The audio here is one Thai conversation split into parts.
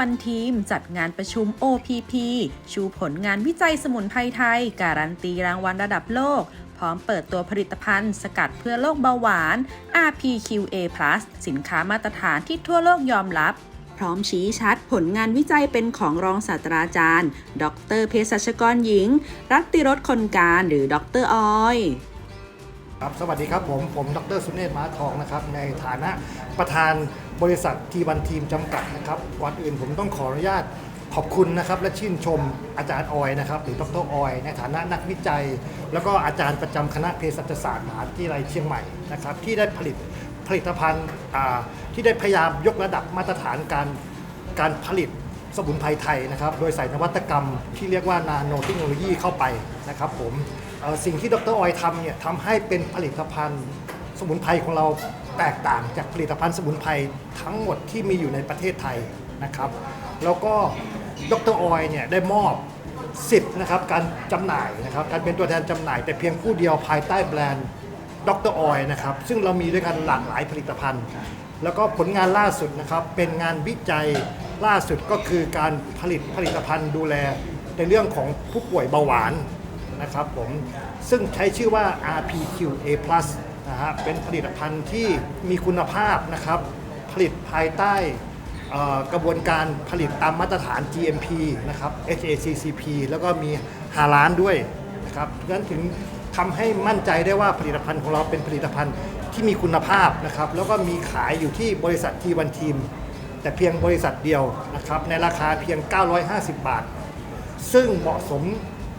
วันทีม จัดงานประชุม OPP ชูผลงานวิจัยสมุนไพรไทย การันตีรางวัลระดับโลก พร้อมเปิดตัวผลิตภัณฑ์ สกัดเพื่อโรคเบาหวาน RPQA+ สินค้ามาตรฐานที่ทั่วโลกยอมรับพร้อมชี้ชัดผลงานวิจัยเป็นของรองศาสตราจารย์ ดรเภสัชกรหญิง รัตติรสคนการหรือดรออย ครับสวัสดีครับผมผมดรสุเนศม้าทองนะครับในฐานะประธานบริษัททีวันทีมจำกัดนะครับก่อนอื่นผมต้องขออนุญาตขอบคุณนะครับและชื่นชมอาจารย์ออยนะครับหรือดรออยในฐานะนักวิจัย แล้วก็อาจารย์ประจำคณะเภสัชศาสตร์มหาวิทยาลัยเชียงใหม่นะครับที่ได้ผลิตผลิตภัณฑ์ที่ได้พยายามยกระดับมาตรฐานการการผลิต สมุนไพรไทยนะครับ โดยใส่นวัตกรรมที่เรียกว่านาโนเทคโนโลยีเข้าไปนะครับผมสิ่งที่ดรออยทำเนี่ยทำให้เป็นผลิตภัณฑ์สมุนไพรของเราแตกต่างจากผลิตภัณฑ์สมุนไพรทั้งหมดที่มีอยู่ในประเทศไทยนะครับ แล้วก็ดรออยเนี่ยได้มอบสิทธิ์นะครับการจำหน่ายนะครับการเป็นตัวแทนจำหน่าย แต่เพียงผู้เดียวภายใต้แบรนด์ดรออยนะครับซึ่งเรามีด้วยกันหลากหลายผลิตภัณฑ์ แล้วก็ผลงานล่าสุดนะครับเป็นงานวิจัย ล่าสุดก็คือการผลิตผลิตภัณฑ์ดูแลในเรื่องของผู้ป่วยเบาหวานนะครับผมซึ่งใช้ชื่อว่า RPQA+ นะฮะเป็นผลิตภัณฑ์ที่มีคุณภาพนะครับ ผลิตภายใต้กระบวนการผลิตตามมาตรฐาน GMP นะครับ HACCP แล้วก็มีฮาลานด้วยนะครับดังนั้นถึงทำให้มั่นใจได้ว่าผลิตภัณฑ์ของเราเป็นผลิตภัณฑ์ที่มีคุณภาพนะครับ แล้วก็มีขายอยู่ที่บริษัททีวันทีม แต่เพียงบริษัทเดียวนะครับในราคาเพียง 950 บาท ซึ่งเหมาะสม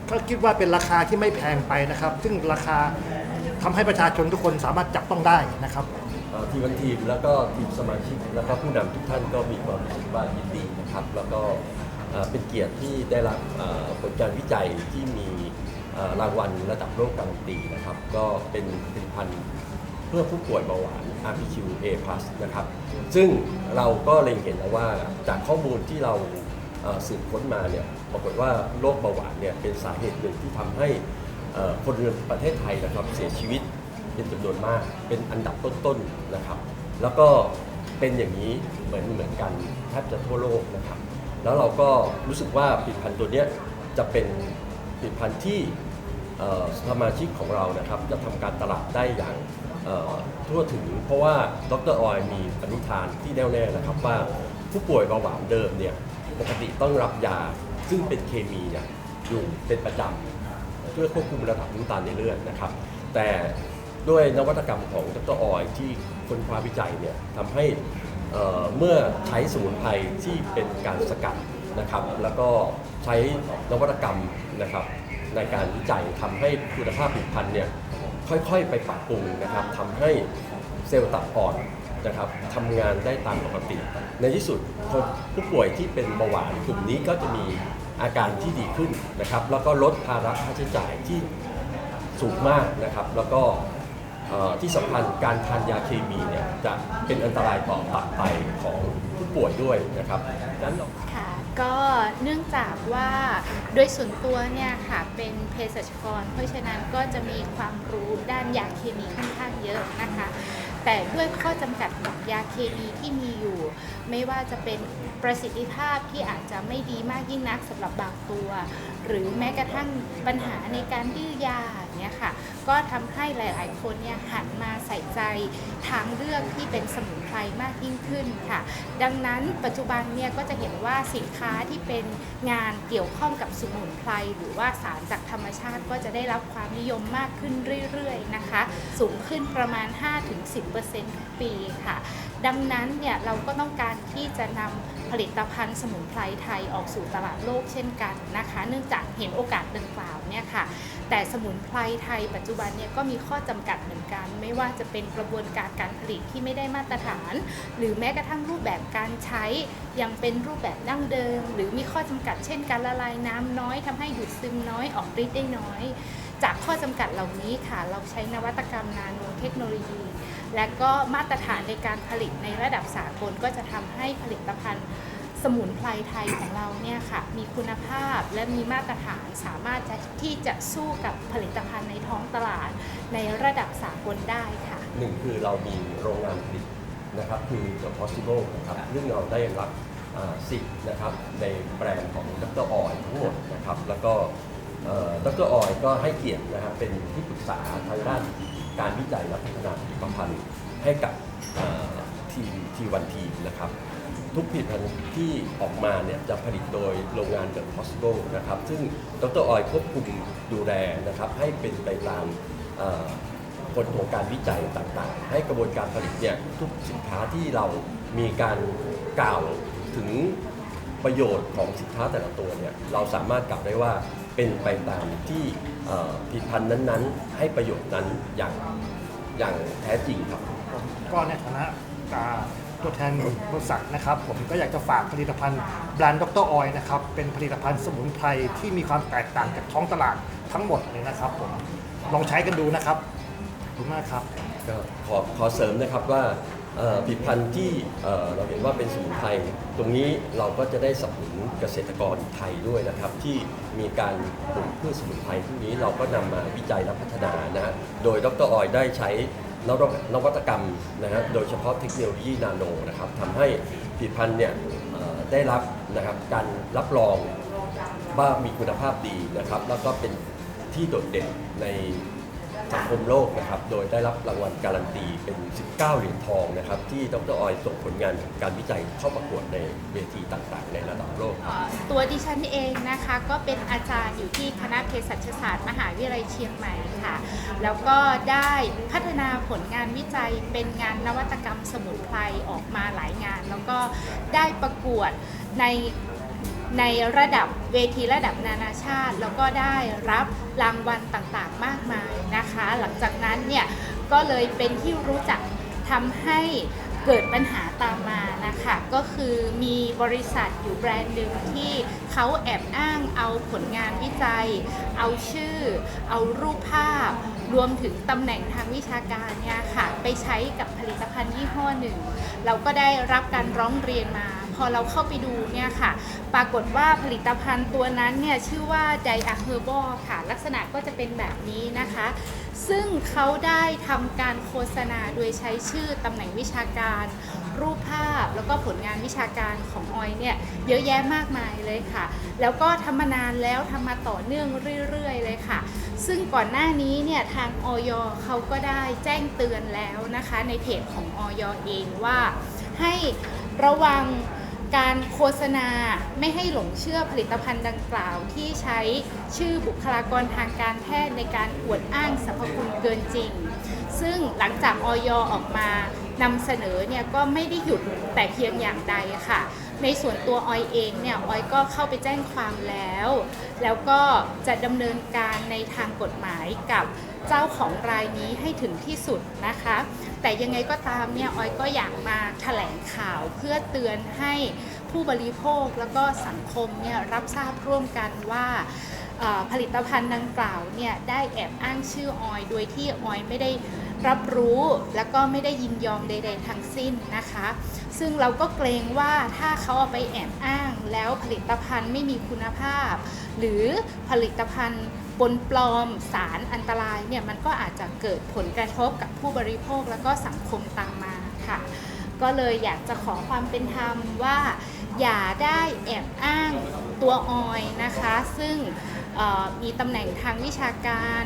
ก็คิดว่าเป็นราคาที่ไม่แพงไปนะครับ ซึ่งราคาทำให้ประชาชนทุกคนสามารถจับต้องได้นะครับทีมวันทีมแล้วก็ทีมสมาชิกแล้วก็ผู้นำทุกท่านก็มีความรู้สึกว่ายินดีนะครับ แล้วก็เป็นเกียรติที่ได้รับผลการวิจัยที่มีรางวัลระดับโลกการันตีนะครับ ก็เป็นผลิตภัณฑ์ เพื่อผู้ป่วยเบาหวาน RPQ A+ นะครับ ซึ่งเราก็เล็งเห็นแล้วว่าจากข้อมูลที่เราสืบค้นมาเนี่ยปรากฏว่าโรคเบาหวานเนี่ยเป็นสาเหตุหนึ่งที่ทำให้เอ่อคนในประเทศไทยนะครับเสียชีวิตเป็นจำนวนมาก เป็นอันดับต้นๆนะครับ แล้วก็เป็นอย่างนี้เหมือนเหมือนกันแทบจะทั่วโลกนะครับ แล้วเราก็รู้สึกว่าผลิตภัณฑ์ตัวเนี้ยจะเป็นผลิตภัณฑ์ที่สมาชิกของเรานะครับ จะทำการตลาดได้อย่าง ทั่วถึง เพราะว่าดรออยมีปณิธานที่แน่วแน่นะครับว่าผู้ป่วยเบาหวานเดิมเนี่ยปกติต้องรับยาซึ่งเป็นเคมีเนี่ยอยู่เป็นประจำเพื่อควบคุมระดับน้ำตาลในเลือดนะครับ แต่ด้วยนวัตกรรมของดรออยที่ค้นคว้าวิจัยเนี่ยทำให้เอ่อเมื่อใช้สมุนไพรที่เป็นการสกัดนะครับ แล้วก็ใช้นวัตกรรมนะครับในการวิจัยทำให้คุณภาพผลิตภัณฑ์เนี่ย ค่อยๆ ไปปรับปรุงนะครับทำให้เซลล์ตับอ่อนนะครับทำงานได้ตามปกติ ในที่สุดคนผู้ป่วยที่เป็นเบาหวานกลุ่มนี้ก็จะมีอาการที่ดีขึ้นนะครับ แล้วก็ลดภาระค่าใช้จ่ายที่สูงมากนะครับ แล้วก็ที่สำคัญการทานยาเคมีเนี่ยจะเป็นอันตรายต่อตับไตของผู้ป่วยด้วยนะครับดังนั้นเราค่ะ ก็เนื่องจากว่าโดยส่วนตัวเนี่ยค่ะเป็นเภสัชกร เพราะฉะนั้นก็จะมีความรู้ด้านยาเคมีค่อนข้างเยอะนะคะ แต่ด้วยข้อจำกัดของยาเคมีที่มีอยู่ ไม่ว่าจะเป็น ประสิทธิภาพที่อาจจะไม่ดีมากยิ่งนักสำหรับบางตัว หรือแม้กระทั่งปัญหาในการดื้อยาเนี่ยค่ะก็ทำให้หลาย ๆ คนเนี่ยหันมาใส่ใจทางเลือกที่เป็นสมุนไพรมากยิ่งขึ้นค่ะ ดังนั้นปัจจุบันเนี่ยก็จะเห็นว่าสินค้าที่เป็นงานเกี่ยวข้องกับสมุนไพรหรือว่าสารจากธรรมชาติก็จะได้รับความนิยมมากขึ้นเรื่อย ๆ นะคะ สูงขึ้นประมาณ 5-10%ทุกปีค่ะ ดังนั้นเนี่ยเราก็ต้องการที่จะนำ ผลิตภัณฑ์สมุนไพรไทยออกสู่ตลาดโลกเช่นกันนะคะ เนื่องจากเห็นโอกาสดังกล่าวเนี่ยค่ะ แต่สมุนไพรไทยปัจจุบันเนี่ยก็มีข้อจำกัดเหมือนกัน ไม่ว่าจะเป็นกระบวนการการผลิตที่ไม่ได้มาตรฐาน หรือแม้กระทั่งรูปแบบการใช้ยังเป็นรูปแบบดั้งเดิม หรือมีข้อจำกัดเช่น การละลายน้ำน้อยทำให้ดูดซึมน้อยออกฤทธิ์ได้น้อย จากข้อจำกัดเหล่านี้ค่ะ เราใช้นวัตกรรมนาโนเทคโนโลยี และก็มาตรฐานในการผลิตในระดับสากลก็จะทำให้ผลิตภัณฑ์สมุนไพรไทยของเราเนี่ยค่ะมีคุณภาพและมีมาตรฐานสามารถจะที่จะสู้กับผลิตภัณฑ์ในท้องตลาดในระดับสากลได้ค่ะหนึ่งคือเรามีโรงงานผลิตนะครับคือ The Possible นะครับซึ่งเราได้รับอ่าสิทธิ์นะครับในแบรนด์ของดรออยทั้งหมดนะครับแล้วก็เอ่อดรออยก็ให้เกียรตินะครับเป็นที่ปรึกษาทางด้าน การวิจัยและพัฒนาผลิตภัณฑ์ให้กับทีมทีวันทีนะครับ ทุกผลิตภัณฑ์ที่ออกมาเนี่ยจะผลิตโดยโรงงานเดอะพอสโกนะครับ ซึ่งดรออยควบคุมดูแลนะครับ ให้เป็นไปตามกฎของการวิจัยต่างๆ ให้กระบวนการผลิตเนี่ยทุกสินค้าที่เรามีการกล่าวถึงประโยชน์ของสินค้าแต่ละตัวเนี่ยเราสามารถกล่าวได้ว่า เป็นไปตามที่เอ่อผลิตภัณฑ์นั้นๆ ให้ประโยชน์นั้นอย่างอย่างแท้จริงครับผมก็ในฐานะอ่าตัวแทนบริษัทนะครับ ผมก็อยากจะฝากผลิตภัณฑ์แบรนด์ดรออยนะครับ เป็นผลิตภัณฑ์สมุนไพรที่มีความแตกต่างจากท้องตลาดทั้งหมดเลยนะครับผมลองใช้กันดูนะครับขอบคุณมากครับก็ขอขอเสริมนะครับว่าเอ่อ ผลิตภัณฑ์ที่เราเห็นว่าเป็นสมุนไพรตรงนี้เราก็จะได้สนับสนุนเกษตรกรไทยด้วยนะครับ ที่มีการปลูกพืชสมุนไพรพวกนี้เราก็นำมาวิจัยและพัฒนานะโดยดรออยได้ใช้นวัตนวัตกรรมนะฮะโดยเฉพาะเทคโนโลยีนาโนนะครับทำให้ผลิตภัณฑ์เนี่ยได้รับนะครับการรับรองว่ามีคุณภาพดีนะครับ แล้วก็เป็นที่โดดเด่นใน สังคมโลกนะครับ โดยได้รับรางวัลการันตีเป็น 19 เหรียญทองนะครับ ที่ดรออยส่งผลงานการวิจัยเข้าประกวดในเวทีต่างๆ ในระดับโลก ตัวดิฉันเองนะคะก็เป็นอาจารย์อยู่ที่คณะเภสัชศาสตร์มหาวิทยาลัยเชียงใหม่ค่ะ แล้วก็ได้พัฒนาผลงานวิจัยเป็นงานนวัตกรรมสมุนไพรออกมาหลายงาน แล้วก็ได้ประกวดใน ในระดับเวทีระดับนานาชาติ แล้วก็ได้รับรางวัลต่างๆมากมายนะคะ หลังจากนั้นเนี่ยก็เลยเป็นที่รู้จักทำให้เกิดปัญหาตามมานะคะก็คือมีบริษัทอยู่แบรนด์หนึ่งที่เขาแอบอ้างเอาผลงานวิจัย เอาชื่อ เอารูปภาพ รวมถึงตำแหน่งทางวิชาการเนี่ยค่ะไปใช้กับผลิตภัณฑ์ยี่ห้อหนึ่ง เราก็ได้รับการร้องเรียนมา พอเราเข้าไปดูเนี่ยค่ะ ปรากฏว่าผลิตภัณฑ์ตัวนั้นเนี่ยชื่อว่าไดอะเฮอร์บอค่ะ ลักษณะก็จะเป็นแบบนี้นะคะ ซึ่งเขาได้ทำการโฆษณาโดยใช้ชื่อตำแหน่งวิชาการ รูปภาพแล้วก็ผลงานวิชาการของออยเนี่ยเยอะแยะมากมายเลยค่ะ แล้วก็ทำมานานแล้วทำมาต่อเนื่องเรื่อยๆเลยค่ะ ซึ่งก่อนหน้านี้เนี่ยทางออยเขาก็ได้แจ้งเตือนแล้วนะคะในเพจของออยเองว่า ให้ระวังการโฆษณาไม่ให้หลงเชื่อผลิตภัณฑ์ดังกล่าวที่ใช้ชื่อบุคลากรทางการแพทย์ในการอวดอ้างสรรพคุณเกินจริง ซึ่งหลังจากออยออกมา นำเสนอเนี่ยก็ไม่ได้หยุดแต่เพียงอย่างใดค่ะ ในส่วนตัวออยเองเนี่ยออยก็เข้าไปแจ้งความแล้ว แล้วก็จะดำเนินการในทางกฎหมายกับเจ้าของรายนี้ให้ถึงที่สุดนะคะ แต่ยังไงก็ตามเนี่ยออยก็อยากมาแถลงข่าวเพื่อเตือนให้ผู้บริโภคแล้วก็สังคมเนี่ยรับทราบร่วมกันว่าผลิตภัณฑ์ดังกล่าวเนี่ยได้แอบอ้างชื่อออยโดยที่ออยไม่ได้ รับรู้แล้วก็ไม่ได้ยินยอมใด ๆ ทั้งสิ้นนะคะ ซึ่งเราก็เกรงว่าถ้าเขาเอาไปแอบอ้าง แล้วผลิตภัณฑ์ไม่มีคุณภาพ หรือผลิตภัณฑ์ปนปลอมสารอันตรายเนี่ยมันก็อาจจะเกิดผลกระทบกับผู้บริโภคแล้วก็สังคมตามมาค่ะ ก็เลยอยากจะขอความเป็นธรรมว่า อย่าได้แอบอ้างตัวออยนะคะ ซึ่ง มีตำแหน่งทางวิชาการ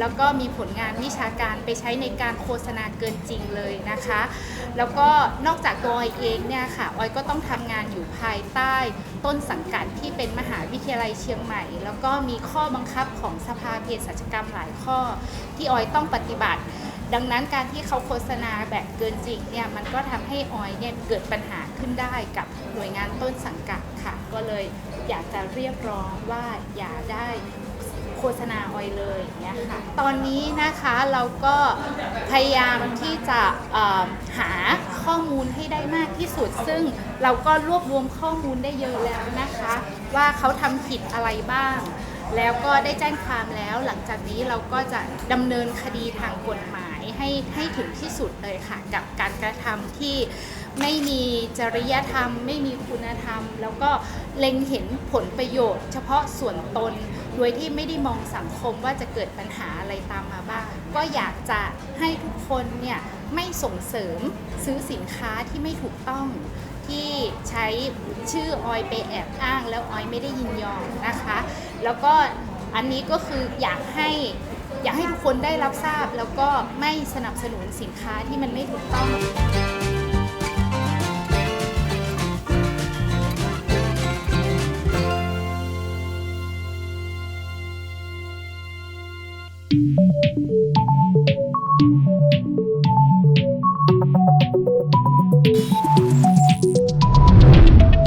แล้วก็มีผลงานวิชาการไปใช้ในการโฆษณาเกินจริงเลยนะคะ แล้วก็นอกจากตัวออยเองเนี่ยค่ะออยก็ต้องทำงานอยู่ภายใต้ต้นสังกัดที่เป็นมหาวิทยาลัยเชียงใหม่ แล้วก็มีข้อบังคับของสภาเภสัชกรรมหลายข้อ ที่ออยต้องปฏิบัติ ดังนั้นการที่เขาโฆษณาแบบเกินจริงเนี่ยมันก็ทำให้ออยเนี่ยเกิดปัญหาขึ้นได้กับหน่วยงานต้นสังกัดค่ะ ก็เลยอยากจะเรียกร้องว่าอย่าได้โฆษณาออยเลยเนี่ยค่ะตอนนี้นะคะเราก็พยายามที่จะหาข้อมูลให้ได้มากที่สุด ซึ่งเราก็รวบรวมข้อมูลได้เยอะแล้วนะคะ ว่าเขาทำผิดอะไรบ้างแล้วก็ได้แจ้งความแล้วหลังจากนี้เราก็จะดำเนินคดีทางกฎหมาย ให้ให้ถึงที่สุดเลยค่ะ กับการกระทำที่ไม่มีจริยธรรม ไม่มีคุณธรรม แล้วก็เล็งเห็นผลประโยชน์ เฉพาะส่วนตนโดยที่ไม่ได้มองสังคมว่าจะเกิดปัญหาอะไรตามมาบ้าง ก็อยากจะให้ทุกคนเนี่ยไม่ส่งเสริมซื้อสินค้าที่ไม่ถูกต้องที่ใช้ชื่อออยไปแอบอ้างแล้วออยไม่ได้ยินยอมนะคะ แล้วก็อันนี้ก็คืออยากให้ อยากให้ทุกคนได้รับทราบแล้วก็ไม่สนับสนุนสินค้าที่มันไม่ถูกต้อง